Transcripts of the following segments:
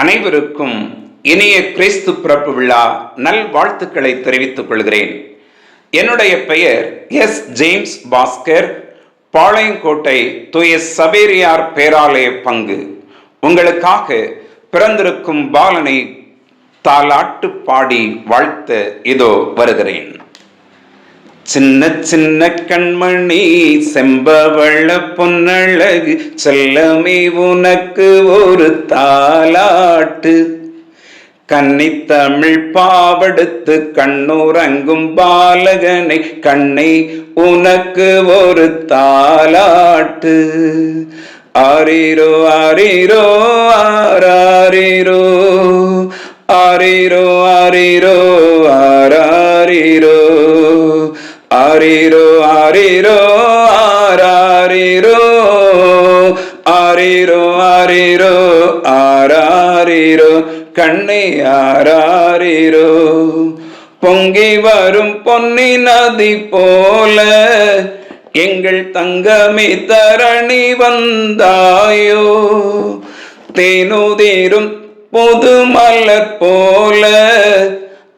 அனைவருக்கும் இனிய கிறிஸ்து பிறப்பு விழா நல் வாழ்த்துக்களை தெரிவித்துக் கொள்கிறேன். என்னுடைய பெயர் எஸ் ஜேம்ஸ் பாஸ்கர். பாளையங்கோட்டை தூய சவேரியார் பேராலய பங்கு. உங்களுக்காக பிறந்திருக்கும் பாலனை தாலாட்டு பாடி வாழ்த்த இதோ வருகிறேன். சின்ன சின்ன கண்மணி செம்பவள பொன்னழகு செல்லமே உனக்கு ஒரு தாலாட்டு கன்னித்தமிழ் பாவடுத்து கண்ணுறங்கும் பாலகனை கண்ணை உனக்கு ஒரு தாலாட்டு ஆரீரோ ஆரீரோ ஆரீரோ ஆரீரோ ஆராரீரோ ஆரீரோ ஆரீரோ ஆராரீரோ கண்ணே பொங்கி வரும் பொன்னி நதி போல எங்கள் தங்கமி தரணி வந்தாயோ. தேனுதேரும் புது மலர் போல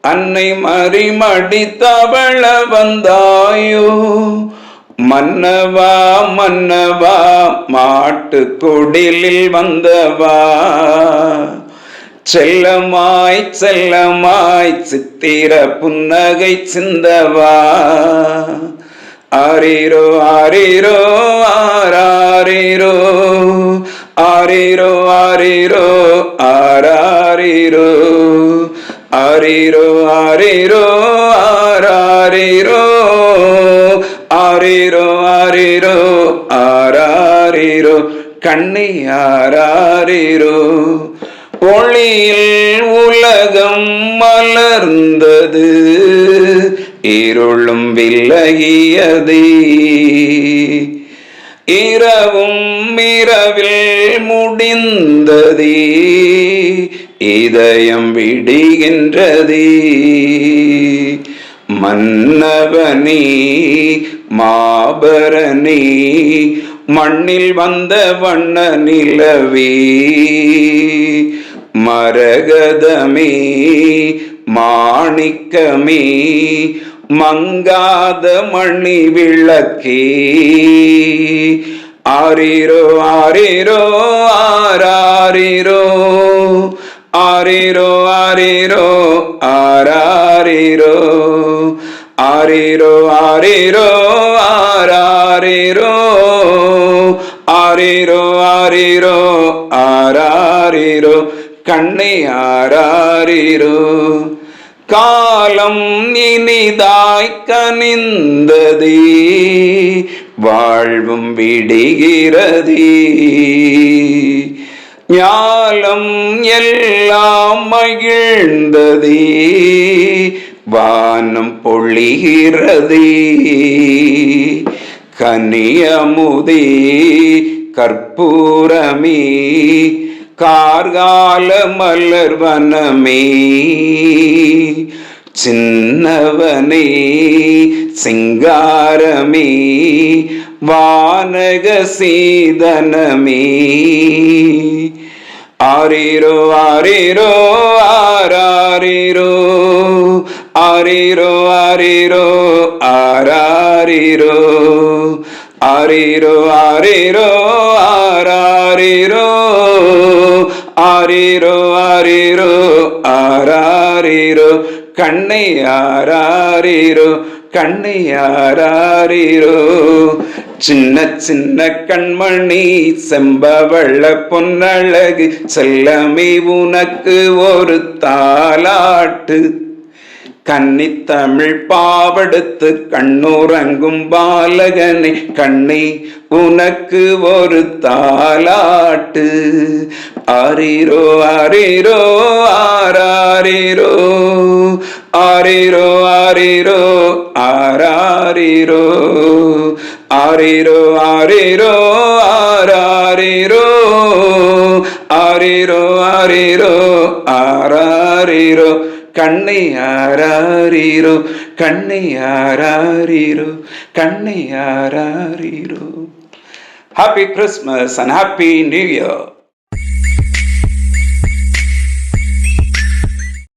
அன்னை மறிமடித்தவள வந்தாயோ? மன்னவா மன்னவா மாட்டு கொடிலில் வந்தவா? செல்லமாய் செல்லமாய் சித்திர புன்னகை சிந்தவா? ஆரீரோ ஆரீரோ ஆராரீரோ ஆரீரோ ஆரிரோ ஆராரீரோ ஆரிரோ ஆரிரோ ஆராரிரோ கண்ணி ஆராரிரோ. ஒளியில் உலகம் மலர்ந்தது இருளும் விலகியது. இரவும் இரவில் முடிந்ததே. இதயம் விடுகின்றது. மன்னவனே மாபரணி மண்ணில் வந்த வண்ண நிலவே மரகதமே மாணிக்கமே மங்காத மணி விளக்கே. ஆரிரோ ஆரிரோ ஆராரிரோ ஆரீரோ ஆரீரோ ஆராரீரோ. ஆரீரோ ஆரீரோ ஆராரீரோ. ஆரீரோ ஆரீரோ ஆராரீரோ. கண்ணை ஆராரீரோ. காலம் இனிதாய் கனிந்ததே வாழ்வும் விடுகிறதே. ஞாலம் எல்லாம் மகிழ்ந்ததே வானம் பொழிகிறதே. கனியமுதே கற்பூரமே கார்கால மலர் வனமே. சின்னவனே சிங்காரமே வானக சீதனமே. ஆரீரோ ஆரீரோ ஆராரீரோ. ஆரீரோ ஆரீரோ ஆராரீரோ. ஆரீரோ ஆரீரோ ஆராரீரோ. ஆரீரோ ஆரீரோ ஆராரீரோ. கண்ணை ஆராரீரோ கண்ணை ஆராரீரோ. சின்ன சின்ன கண்மணி செம்பவள பொன்னழகு செல்லமே உனக்கு ஒரு தாலாட்டு கன்னித்தமிழ் பாவடுத்து கண்ணுறங்கும் பாலகனே கண்ணி உனக்கு ஒரு தாலாட்டு ஆரீரோ ஆரீரோ ஆராரீரோ ஆரீரோ ஆரீரோ ஆரீரோ ஆரீரோ ஆராரீரோ. கண்ணை ஆராரீரோ கண்ணை ஆராரீரோ கண்ணை ஆராரீரோ. Happy Christmas and happy new year